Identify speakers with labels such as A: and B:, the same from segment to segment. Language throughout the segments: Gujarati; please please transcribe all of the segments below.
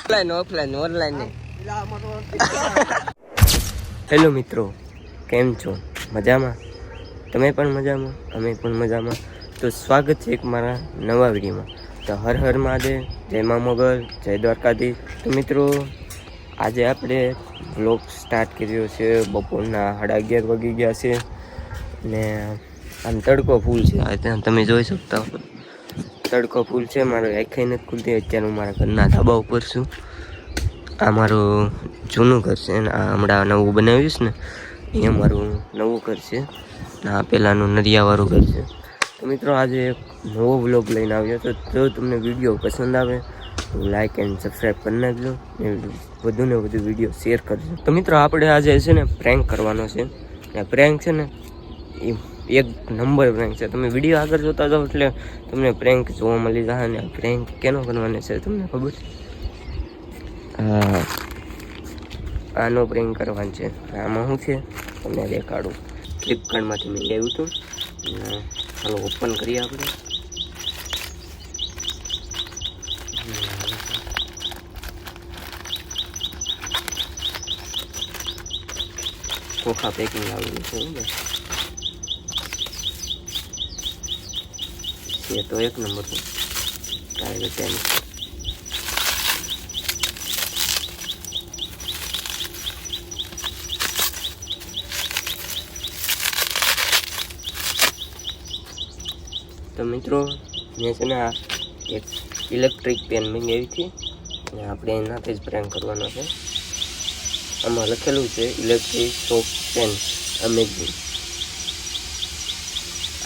A: ઓફલાઈન ઓફલાઈન ઓનલાઈન હેલો મિત્રો કેમ છો? મજામાં? તમે પણ મજામાં? અમે પણ મજામાં. તો સ્વાગત છે એક મારા નવા વિડીયોમાં. તો હર હર મહાદેવ જય મા મોગલ જય દ્વારકાધીશ. તો મિત્રો આજે આપણે બ્લોગ સ્ટાર્ટ કર્યો છે. બપોરના સાડા અગિયાર વાગી ગયા છે. ને આમ તડકો ફૂલ છે. આ ત્યાં તમે જોઈ શકતા હો. તડકો ફૂલ છે, મારો આંખે નથી ખુલતી અત્યારે હું મારા ઘરના ધાબા ઉપર છું. આ મારું જૂનું ઘર છે અને આ હમણાં નવું બનાવ્યું છે ને એ મારું નવું ઘર છે. આ પહેલાંનું નરિયાવાળું ઘર છે. તો મિત્રો, આજે એક નવો વ્લોગ લઈને આવ્યો તો જો તમને વીડિયો પસંદ આવે, તો લાઇક એન્ડ સબસ્ક્રાઈબ કરી નાખજો વધુ ને વધુ વીડિયો શેર કરજો. તો મિત્રો, આપણે આજે છે ને પ્રેન્ક કરવાનો છે. પ્રેન્ક છે ને, એ એક નંબર પ્રેન્ક છે. તમે વીડિયો આગળ જોતા જાઓ એટલે તમને પ્રેન્ક જોવા મળી જશે અને પ્રેન્ક કેનો કરવાનો છે તમને ખબર? છે હા. આનો પ્રેન્ક કરવાનો છે. આમાં શું છે? તમને દેખાડું. ફ્લિપકાર્ટમાંથી મેં લેવું હતું. ચાલો ઓપન કરીએ આપણે. ચોખા પેકિંગ આવેલું છે બરાબર એ તો એક નંબર છે. કાંઈ બચાવી તો મિત્રો, મેં છે ને આ એક ઇલેક્ટ્રિક પેન મંગાવી હતી. અને આપણે એનાથી જ પ્રેંગ કરવાનો છે. આમાં લખેલું છે ઇલેક્ટ્રિક સોપ પેન અમેઝિંગ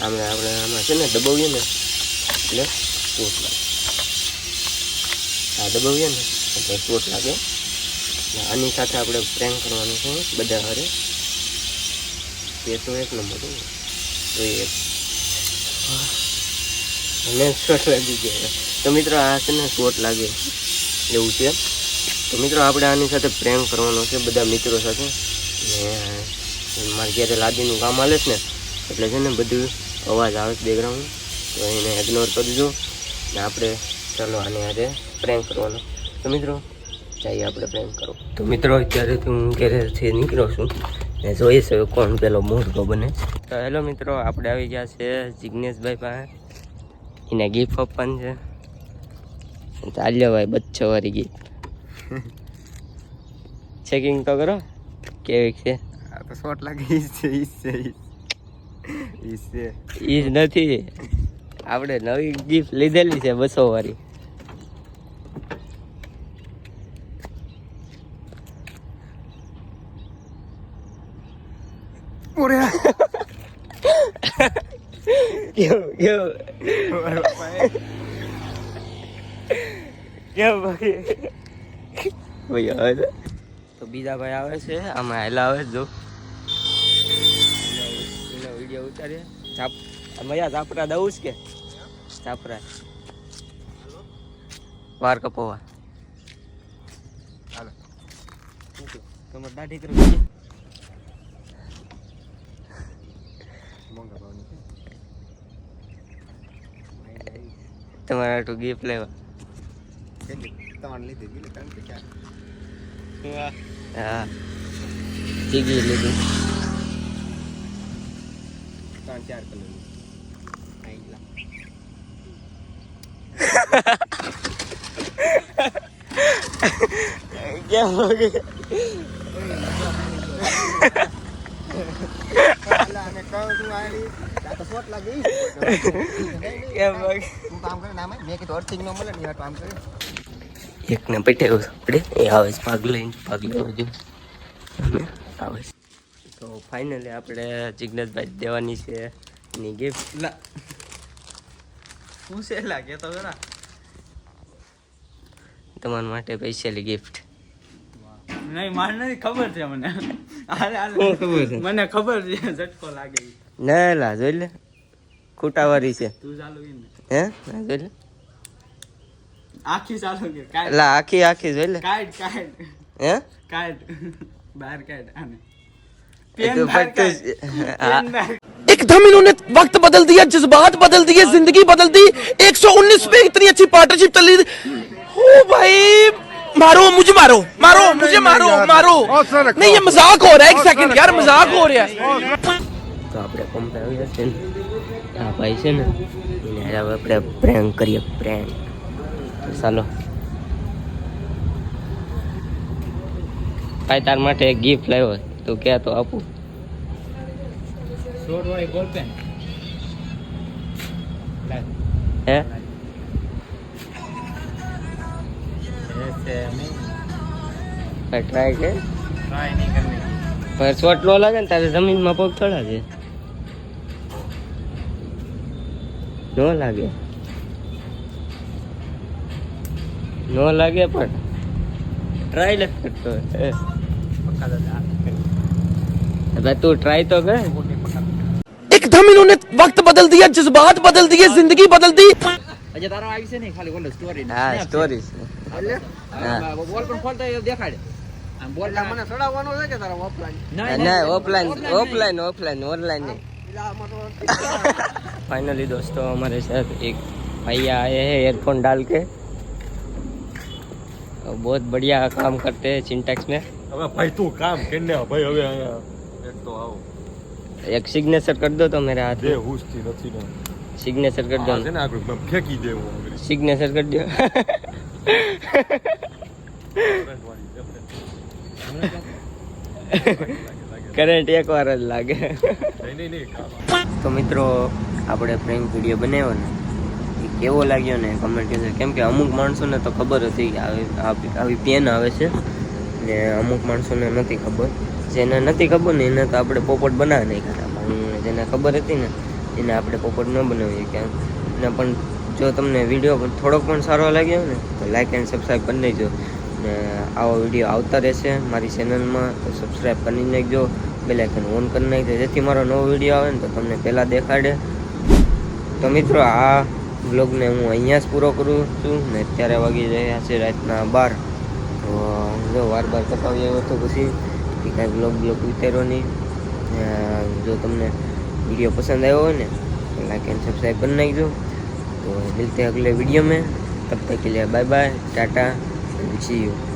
A: આમ આપણે આમાં છે ને દબાવીએ ને એટલે ચોટ લાગે. આ દબાવીએ ને, એટલે ચોટ લાગે. આની સાથે આપણે પ્રેમ કરવાનું છે બધા હારે. એ તો એક નંબર તો ને. અને શોટ લાગી ગયો તો મિત્રો આ છે ને શોટ લાગે એવું છે. તો મિત્રો આપણે આની સાથે પ્રેમ કરવાનો છે બધા મિત્રો સાથે. ને મારે જ્યારે લાદીનું કામ હાલે છે ને, એટલે છે ને બધું અવાજ આવે છે બેકગ્રાઉન્ડ તો એને ઇગ્નોર કરજો ને આપણે ચાલો આને આજે પ્રેમ કરવાનો. તો મિત્રો જઈએ આપણે પ્રેમ કરો તો મિત્રો અત્યારે હું ઘરેથી નીકળ્યો છું. ને જોઈએ છે કોણ પેલો મોટો બને. તો હેલો મિત્રો આપણે આવી ગયા છે જિજ્ઞેશભાઈ પાસે. એને ગિફ્ટ આપવાનું છે. ચાલ્યો ભાઈ બચ્ચો વાળી ગિફ્ટ ચેકિંગ તો કરો કેવી છે?
B: આ તો શોર્ટ લાગે ઈ છે ઈ છે ઈ છે.
A: ઈ જ નથી. આપણે નવી ગિફ્ટ લીધેલી છે બસો વાળી તો બીજા ભાઈ આવે છે આમાં હેલા આવે જો. વીડિયો ઉતારીએ. ચાપ મજા ઝાપરા દઉં જ કે? ઝાપરા. વાર કપોવા
B: હાલો.
A: તમારે દાઢી કરવી તમારા
B: મોંઘા ભાવની
A: તમારે આટલું ગિફ્ટ લેવા.
B: કેટલી તમારે લીધી કેટલી ત્રણ કે ચાર
A: હા. ચીગી લીધી.
B: ત્રણ ચાર
A: કલર વગે
B: અને કહું તું આડી આ તો શોર્ટ લાગે ઈ.
A: કેમ વગે
B: તું કામ કરે નામ મેં કીધું અર્થિંગ નો મળે ને યાર કામ કરે
A: એકને પટાવ્યો આપણે. એ આવે છે, ભાગ લઈને, ભાગ લેવો આવે છે. તો ફાઇનલી આપણે જિજ્ઞેશભાઈ દેવાની છે એની ગિફ્ટ
B: પૂછે લાગે તો જરા
A: તમારા માટે સ્પેશિયલી ગિફ્ટ
C: નહીં મારે નથી ખબર છે મને હાલે હાલે.
A: શું ખબર છે?
C: મને ખબર છે ઝટકો લાગે ઈ.
A: ના લા જોઈ લે ખૂટાવાળી છે
C: તું ચાલુ કે ને
A: હે ના જોઈ લે
C: આખી ચાલુ કે કાઢ
A: લા આખી આખી જોઈ લે
C: કાઢ કાઢ
A: હે
C: કાઢ બહાર કાઢ આને
A: એ
C: પેન
A: તો
C: બહાર
A: ફટતું
C: કાઢ
A: જ- હા.
C: પેન બહાર
D: एकदम इन्होंने वक्त बदल दिया जज्बात बदल दिए जिंदगी बदल दी 119 पे इतनी अच्छी पार्टनरशिप चल रही थी ओ भाई मारो मुझे मारो मारो मुझे मारो मारो नहीं ये मजाक हो रहा है एक सेकंड यार मजाक हो रहा है
A: તો આપણે પંપે આવી જશે ને આ ભાઈ છે ને એને હારે હવે આપણે પ્રેન્ક કરીએ પ્રેન્ક ચાલો ભાઈ તાર માટે એક ગિફ્ટ લાવ્યો તું કે તો આપું
C: શોર્ટ વાળી બોલ પેન
A: હે ભાઈ ટ્રાય કે
C: ટ્રાય નહીં કરવી
A: પણ શોર્ટ નો લાગે ને તારે જમીનમાં પગ થોડા છે નો લાગે નો લાગે પણ ટ્રાય નથી કરતો હે. હવે તું ટ્રાય તો કર
D: एकदम इन्होंने वक्त बदल दिया जज्बात बदल दिए जिंदगी बदल दी
C: અજે તારો આવી છે ને ખાલી ઓલો સ્ટોરી
A: હા સ્ટોરી એટલે?
C: બોલ પણ ખોલતો એ દેખાડે. આમ કે તારા ઓફલાઈન
A: ના ના ઓફલાઈન ઓફલાઈન ઓફલાઈન ઓનલાઈન નહીં ફાઇનલી દોસ્તો हमारे साथ एक भैया आए हैं हेडफोन डाल के और बहुत बढ़िया काम करते हैं सिंटेक्स में
B: अबे भाई तू काम करने भाई अबे एक तो आओ
A: एक सिग्नेचर कर दो तो मेरे
B: નથી
A: સિગ્નેચર
B: કરી દો. આપણે ફેંકી દેવું
A: સિગ્નેચર કરી દો. કરંટ એક વાર જ લાગે. તો મિત્રો આપણે પ્રેન્ક વીડિયો બનાવ્યો ને એ કેવો લાગ્યો ને કમેન્ટ કરજો કેમ કે અમુક માણસોને તો ખબર હતી આવી આવી પેન આવે છે. ને અમુક માણસોને નથી ખબર. જેને નથી ખબર ને એને તો આપણે પોપટ બનાવી નહીં ખાતા પણ જેને ખબર હતી ને એને આપણે પોપટ ન બનાવીએ કેમ? ને પણ જો તમને વીડિયો થોડોક પણ સારો લાગ્યો ને, તો લાઇક એન્ડ સબસ્ક્રાઈબ કરી દેજો ને આવો વીડિયો આવતા રહેશે મારી ચેનલમાં તો સબસ્ક્રાઈબ કરી નાખજો. બેલાઇકન ઓન કરી નાખજો. જેથી મારો નવો વીડિયો આવે ને, તો તમને પહેલાં દેખાડે. તો મિત્રો, આ બ્લોગને હું અહીંયા જ પૂરો કરું છું. ને અત્યારે વાગી રહ્યા છે રાતના બાર. તો જો વાર બાર કપાવી આવ્યો તો પછી કાંઈ બ્લોગ બ્લોગ ઉતાર્યો નહીં. જો તમને वीडियो पसंद आया हो ने तो लाइक एंड सब्सक्राइब कर नाखो तो मिलते हैं अगले वीडियो में तब तक के लिए bye bye tata see you